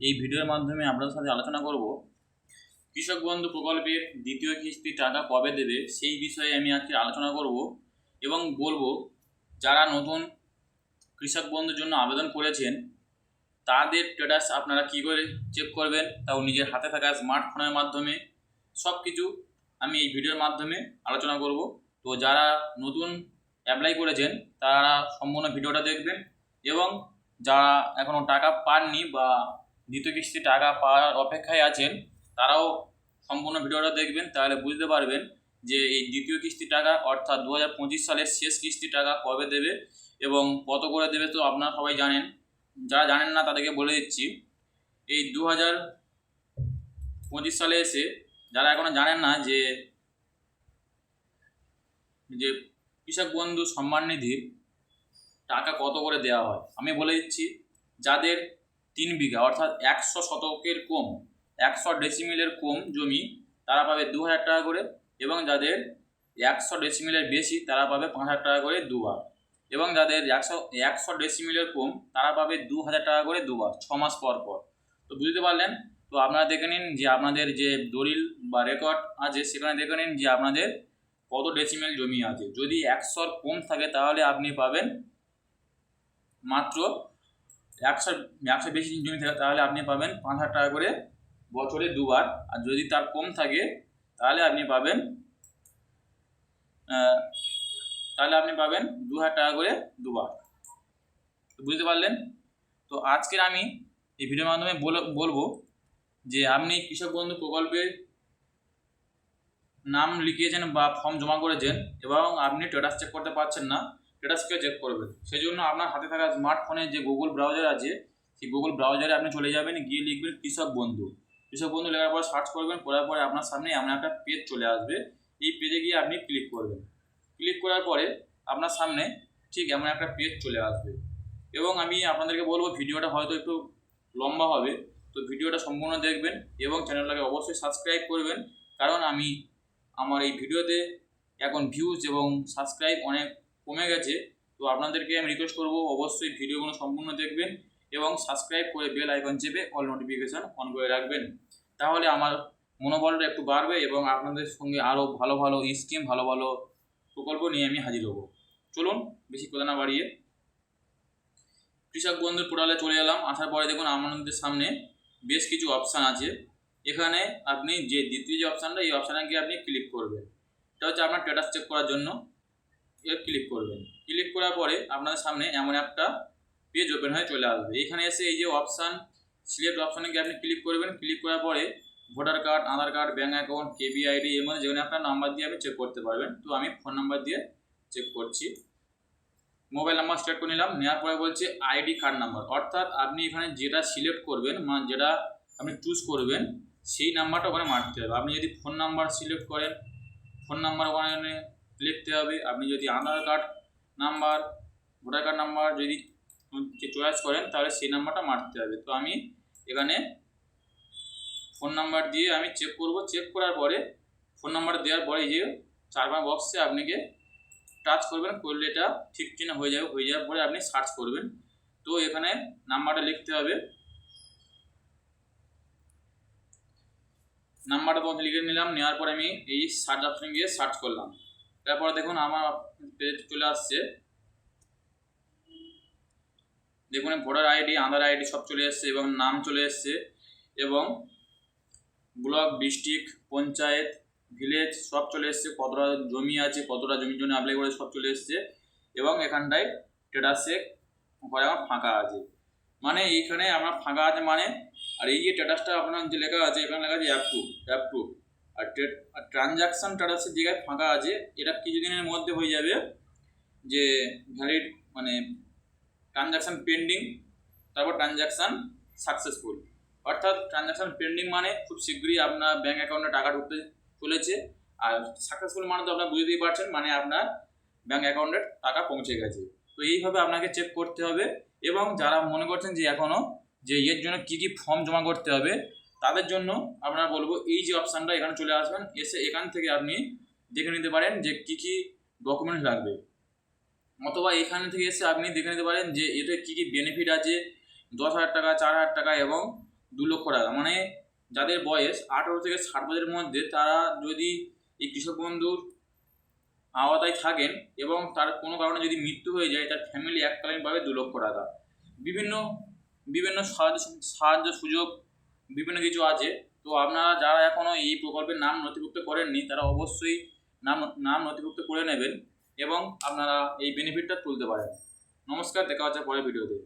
এই ভিডিওর মাধ্যমে আপনাদের সাথে আলোচনা করব। কৃষক বন্ধু প্রকল্পের দ্বিতীয় কিস্তি টাকা কবে দেবে সেই বিষয়ে আমি আজকে আলোচনা করব এবং বলব, যারা নতুন কৃষক বন্ধুর জন্য আবেদন করেছেন, তাদের স্ট্যাটাস আপনারা কী করে চেক করবেন? তাও নিজের হাতে থাকা স্মার্টফোনের মাধ্যমে। সব কিছু আমি এই ভিডিওর মাধ্যমে আলোচনা করব। তো যারা নতুন অ্যাপ্লাই করেছেন, তারা সম্পূর্ণ ভিডিওটা দেখবেন এবং যারা এখনও টাকা পাননি বা দ্বিতীয় কিস্তি টাকা পাওয়ার অপেক্ষায় আছেন, তারাও সম্পূর্ণ ভিডিওটা দেখবেন, তাহলে বুঝতে পারবেন যে এই দ্বিতীয় কিস্তি টাকা, অর্থাৎ দু হাজার পঁচিশ সালের শেষ কিস্তি টাকা কবে দেবে এবং কত করে দেবে তো আপনারা সবাই জানেন। যারা জানেন না, তাদেরকে বলে দিচ্ছি। এই দু পঁচিশ সালে এসে যারা এখনও জানেন না যে যে কৃষক বন্ধু সম্মান নিধির টাকা কত করে দেওয়া হয়, আমি বলে দিচ্ছি, যাদের তিন বিঘা, অর্থাৎ একশো শতকের কম, একশো ডেসিমিলের কম জমি তারা পাবে দু হাজার টাকা করে এবং যাদের একশো ডেসিমিলের বেশি তারা পাবে পাঁচ হাজার টাকা করে দুবার। এবং যাদের একশো একশো ডেসিমিলের কম তারা পাবে দু হাজার টাকা করে দুবার, ছ মাস পর পর। তো বুঝতে পারলেন? তো আপনারা দেখে নিন যে আপনাদের যে দলিল বা রেকর্ড আছে, সেখানে দেখে নিন যে আপনাদের কত ডেসিমেল জমি আছে। যদি একশোর কম থাকে তাহলে আপনি পাবেন মাত্র একশো একশো বেশি জমি থাকে, তাহলে আপনি পাবেন পাঁচ হাজার টাকা করে বছরে দুবার। আর যদি তার কম থাকে, তাহলে আপনি পাবেন তাহলে আপনি পাবেন দু হাজার টাকা করে দুবার। বুঝতে পারলেন? তো আজকের আমি এই ভিডিওর মাধ্যমে বলে- বলব যে আপনি কৃষক বন্ধু প্রকল্পে নাম লিখিয়েছেন বা ফর্ম জমা করেছেন এবং আপনি স্ট্যাটাস চেক করতে পারছেন না স্ট্যাটাসকে চেক করবেন। সেই জন্য আপনার হাতে থাকা স্মার্টফোনে যে গুগল ব্রাউজার আছে, সেই গুগল ব্রাউজারে আপনি চলে যাবেন, গিয়ে লিখবেন কৃষক বন্ধু। কৃষক বন্ধু লেখার পর সার্চ করবেন, করার পরে আপনার সামনে এমন একটা পেজ চলে আসবে। এই পেজে গিয়ে আপনি ক্লিক করবেন। ক্লিক করার পরে আপনার সামনে ঠিক এমন একটা পেজ চলে আসবে। এবং আমি আপনাদেরকে বলব, ভিডিওটা হয়তো একটু লম্বা হবে, তো ভিডিওটা সম্পূর্ণ দেখবেন এবং চ্যানেলটাকে অবশ্যই সাবস্ক্রাইব করবেন। কারণ আমি আমার এই ভিডিওতে এখন ভিউজ এবং সাবস্ক্রাইব অনেক কমে গেছে, তো আপনাদেরকে আমি রিকোয়েস্ট করব অবশ্যই ভিডিওগুলো সম্পূর্ণ দেখবেন এবং সাবস্ক্রাইব করে বেল আইকন চেপে অল নোটিফিকেশান অন করে রাখবেন। তাহলে আমার মনোবলটা একটু বাড়বে এবং আপনাদের সঙ্গে আরও ভালো ভালো স্কিম ভালো ভালো প্রকল্প নিয়ে আমি হাজির হব। চলুন, বেশি কথা না বাড়িয়ে। কৃষক বন্ধুর পোর্টালে চলে এলাম। আসার পরে দেখুন আমাদের সামনে বেশ কিছু অপশান আছে। এখানে আপনি যে দ্বিতীয় যে অপশানটা এই অপশানে গিয়ে আপনি ক্লিক করবেন। এটা হচ্ছে আপনার স্ট্যাটাস চেক করার জন্য। ক্লিক করবেন। ক্লিক করার পরে আপনাদের সামনে এমন একটা পেজ ওপেন হয়ে চলে আসবে। এখানে এসে এই যে অপশান সিলেক্ট অপশানে গিয়ে আপনি ক্লিক করবেন। ক্লিক করার পরে voter card Aadhaar card bank account কেবি আইডি এর মধ্যে যেখানে আপনার নাম্বার দিয়ে আপনি চেক করতে পারবেন। তো আমি ফোন নাম্বার দিয়ে চেক করছি। মোবাইল নাম্বার সিলেক্ট করে নিলাম। নেওয়ার পরে বলছে আইডি কার্ড নাম্বার অর্থাৎ আপনি এখানে যেটা সিলেক্ট করবেন মানে যেটা আপনি চুজ করবেন, সেই নাম্বারটা ওখানে মারতে হবে। আপনি যদি ফোন নাম্বার সিলেক্ট করেন ফোন নাম্বার ওখানে লিখতে হবে। আপনি যদি Aadhaar card number, voter card number যদি চয়েস করেন, তাহলে সেই নাম্বারটা মারতে হবে। তো আমি এখানে ফোন নাম্বার দিয়ে আমি চেক করব। চেক করার পরে, ফোন নাম্বার দেওয়ার পরে যে চারবার বক্সে আপনাকে টাচ করবেন, করলে এটা ঠিক চিহ্ন হয়ে যাবে। হয়ে যাওয়ার পরে আপনি সার্চ করবেন। তো এখানে নাম্বারটা লিখতে হবে। নাম্বারটা তখন লিখে নিলাম। নেওয়ার পরে আমি এই সার্চ অপশনে গিয়ে সার্চ করলাম। তারপরে দেখুন আমার পেজ চলে আসছে। দেখুন ভোটার আইডি আধার আইডি সব চলে এসছে এবং নাম চলে এসছে এবং ব্লক ডিস্ট্রিক্ট পঞ্চায়েত ভিলেজ সব চলে এসছে। কতটা জমি আছে, কতটা জমির জন্য অ্যাপ্লাই করে সব চলে এসছে এবং এখানটায় স্ট্যাটাসে ঘরে আমার ফাঁকা আছে। মানে এইখানে আমার ফাঁকা আছে মানে আর এই যে স্ট্যাটাসটা আপনার যে লেখা আছে, এখানে লেখা আছে অ্যাপ্রুভ অ্যাপ্রুভ আর ট্রানজাকশান স্ট্যাটাসের জায়গায় ফাঁকা আছে, এটা কিছুদিনের মধ্যে হয়ে যাবে যে ভ্যালিড মানে ট্রানজাকশান পেন্ডিং, তারপর ট্রানজাকশান সাকসেসফুল অর্থাৎ ট্রানজাকশান পেন্ডিং মানে খুব শীঘ্রই আপনার ব্যাঙ্ক অ্যাকাউন্টে টাকা ঢুকতে চলেছে। আর সাকসেসফুল মানে তো আপনার বুঝতেই পারছেন মানে আপনার ব্যাঙ্ক অ্যাকাউন্টে টাকা পৌঁছে গেছে। তো এইভাবে আপনাকে চেক করতে হবে এবং যারা মনে করছেন যে এখনও যে এর জন্য কী কী ফর্ম জমা করতে হবে তাদের জন্য আপনারা বলব এই যে অপশানটা এখানে চলে আসবেন। এসে এখান থেকে আপনি দেখে নিতে পারেন যে কী কী ডকুমেন্টস লাগবে। অথবা এখান থেকে এসে আপনি দেখে নিতে পারেন যে এতে কী কী বেনিফিট আছে, দশ হাজার টাকা, চার হাজার টাকা এবং দু লক্ষ টাকা। মানে যাদের বয়স আঠারো থেকে ষাট বছরের মধ্যে, তারা যদি এই কৃষক বন্ধুর আওতায় থাকেন এবং তার কোনো কারণে যদি মৃত্যু হয়ে যায়, তার ফ্যামিলি এককালীন পাবে দু লক্ষ টাকা। বিভিন্ন বিভিন্ন সাহায্য সাহায্য সুযোগ বিভিন্ন কিছু আছে। তো আপনারা যারা এখনও এই প্রকল্পের নাম নথিভুক্ত করেননি, তারা অবশ্যই নাম নাম নথিভুক্ত করে নেবেন এবং আপনারা এই বেনিফিটটা তুলতে পারেন। নমস্কার, দেখা হচ্ছে পরের ভিডিওতে